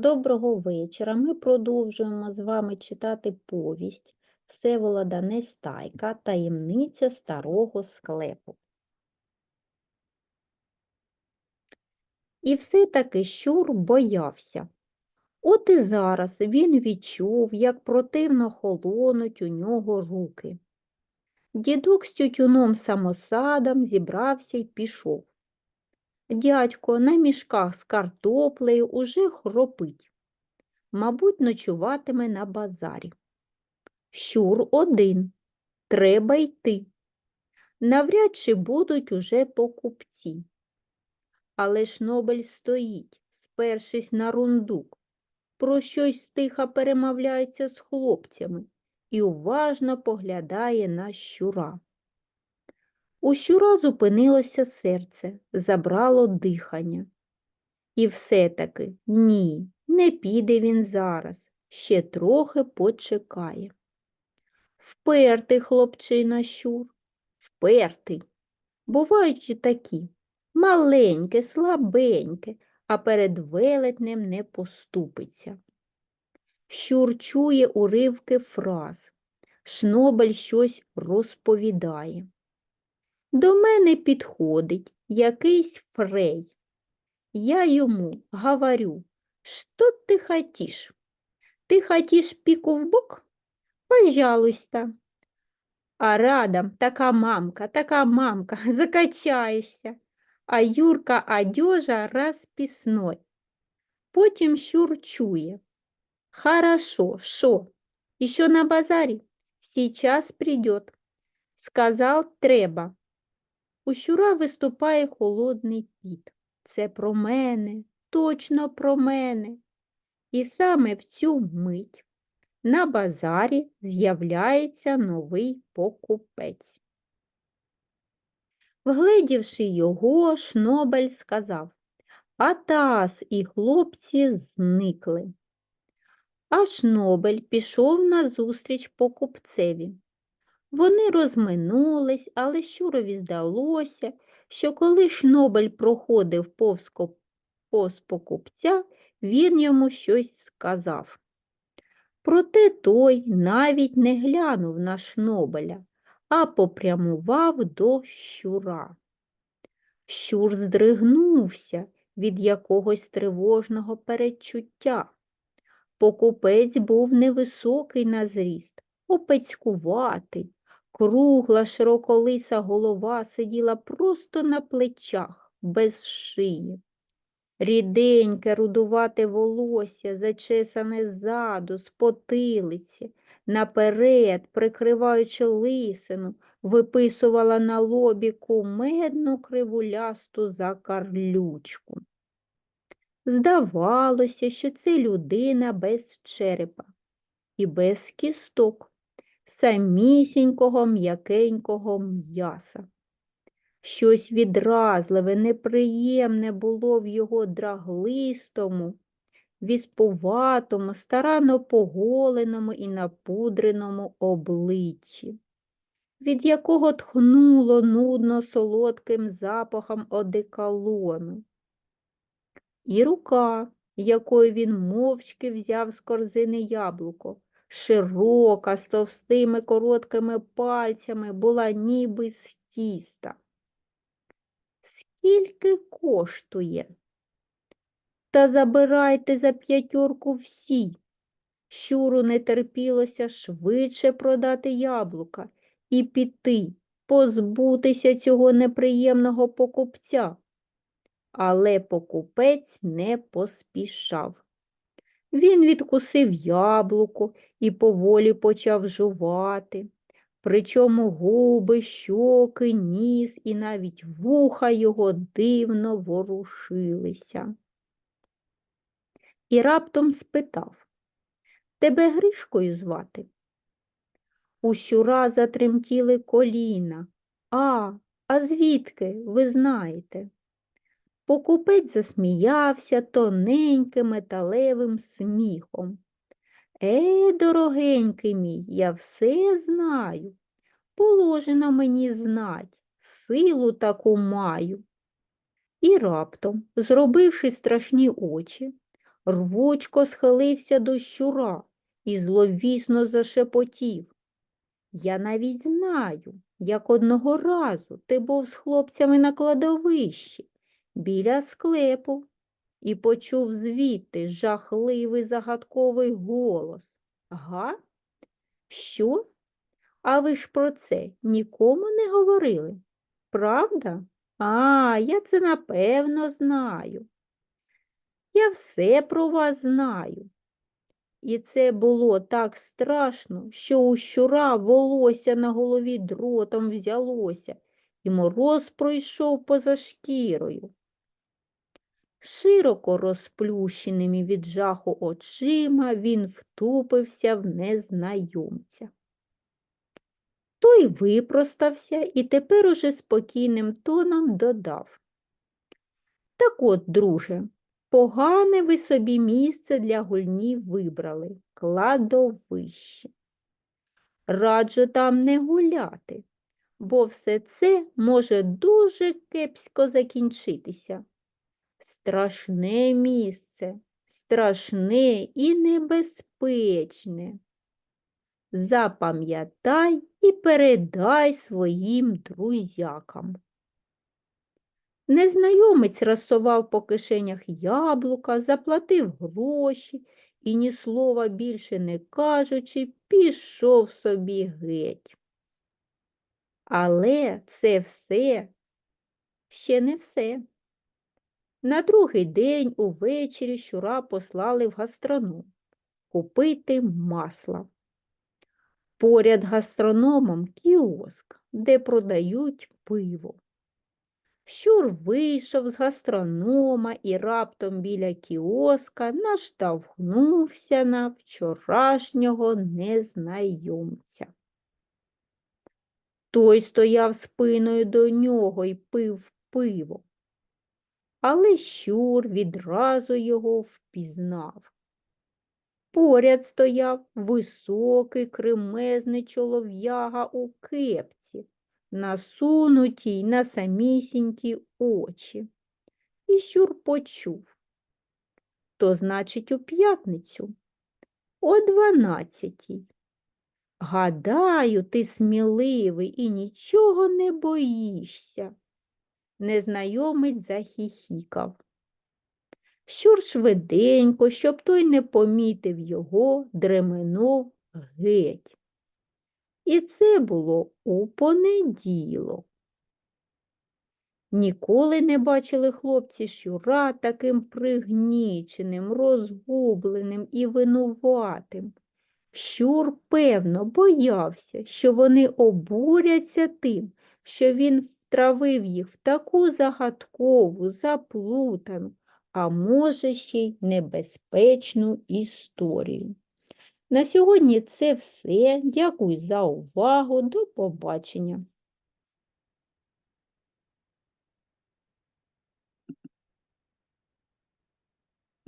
Доброго вечора. Ми продовжуємо з вами читати повість Всеволода Нестайка Таємниця старого склепу. І все-таки Щур боявся. От і зараз він відчув, як противно холонуть у нього руки. Дідук з тютюном самосадом зібрався й пішов. Дядько на мішках з картоплею уже хропить. Мабуть, ночуватиме на базарі. Щур один. Треба йти. Навряд чи будуть уже покупці. Але ж Нобель стоїть, спершись на рундук, про щось стиха перемовляється з хлопцями і уважно поглядає на щура. У щура зупинилося серце, забрало дихання. І все-таки ні, не піде він зараз, ще трохи почекає. Впертий хлопчина щур, впертий. Бувають такі маленьке, слабеньке, а перед велетнем не поступиться. Щур чує уривки фраз, шнобель щось розповідає. До мене підходить якийсь фрей. Я йому говорю, що ти хотіш? Ти хотіш піку в бок? Пожалуйста. А радом така мамка, така мамка, закачаєшся, а Юрка одежа розписной. Потім щур чує. Хорошо, шо? Еще на базарі? Сейчас придет. Сказал, треба. У щура виступає холодний піт. Це про мене, точно про мене. І саме в цю мить на базарі з'являється новий покупець. Вгледівши його, Шнобель сказав Атас і хлопці зникли. А Шнобель пішов назустріч покупцеві. Вони розминулись, але Щурові здалося, що коли Шнобель проходив повз повз покупця, він йому щось сказав. Проте той навіть не глянув на Шнобеля, а попрямував до щура. Щур здригнувся від якогось тривожного передчуття. Покупець був невисокий на зріст, опецькуватий, Кругла широколиса голова сиділа просто на плечах, без шиї. Ріденьке, рудувате волосся, зачесане ззаду, з потилиці, наперед, прикриваючи лисину, виписувала на лобі кумедну кривулясту закарлючку. Здавалося, що це людина без черепа і без кісток самісінького м'якенького м'яса. Щось відразливе, неприємне було в його драглистому, віспуватому, старанно поголеному і напудреному обличчі, від якого тхнуло нудно солодким запахом одеколону. І рука, якою він мовчки взяв з корзини яблуко, широка, з товстими короткими пальцями, була ніби з тіста. Скільки коштує? Та забирайте за п'ятьорку всі. Щуру не терпілося швидше продати яблука і піти, позбутися цього неприємного покупця. Але покупець не поспішав. Він відкусив яблуко і поволі почав жувати. Причому губи, щоки, ніс і навіть вуха його дивно ворушилися. І раптом спитав Тебе Гришкою звати? У щура затремтіли коліна. А, а звідки, ви знаєте? Покупець засміявся тоненьким металевим сміхом. Е, дорогенький мій, я все знаю. Положено мені знать, силу таку маю. І раптом, зробивши страшні очі, рвучко схилився до щура і зловісно зашепотів. Я навіть знаю, як одного разу ти був з хлопцями на кладовищі біля склепу і почув звідти жахливий загадковий голос. Га? Що? А ви ж про це нікому не говорили? Правда? А, я це напевно знаю. Я все про вас знаю. І це було так страшно, що у щура волосся на голові дротом взялося, і мороз пройшов поза шкірою. Широко розплющеними від жаху очима він втупився в незнайомця. Той випростався і тепер уже спокійним тоном додав. Так от, друже, погане ви собі місце для гульні вибрали кладовище. Раджу там не гуляти, бо все це може дуже кепсько закінчитися. Страшне місце, страшне і небезпечне. Запам'ятай і передай своїм друзякам. Незнайомець розсував по кишенях яблука, заплатив гроші і, ні слова більше не кажучи, пішов собі геть. Але це все ще не все. На другий день увечері щура послали в гастроном купити масла. Поряд гастрономом кіоск, де продають пиво. Щур вийшов з гастронома і раптом біля кіоска наштовхнувся на вчорашнього незнайомця. Той стояв спиною до нього і пив пиво. Але щур відразу його впізнав. Поряд стояв високий кремезний чолов'яга у кепці, насунутій на самісінькі очі. І щур почув. То значить, у п'ятницю, о дванадцятій. Гадаю, ти сміливий і нічого не боїшся. Незнайомець захіхікав. Щур швиденько, щоб той не помітив його, дременув геть. І це було у понеділок. Ніколи не бачили хлопці щура таким пригніченим, розгубленим і винуватим. Щур, певно, боявся, що вони обуряться тим, що він втравив їх в таку загадкову, заплутану, а може ще й небезпечну історію. На сьогодні це все. Дякую за увагу. До побачення.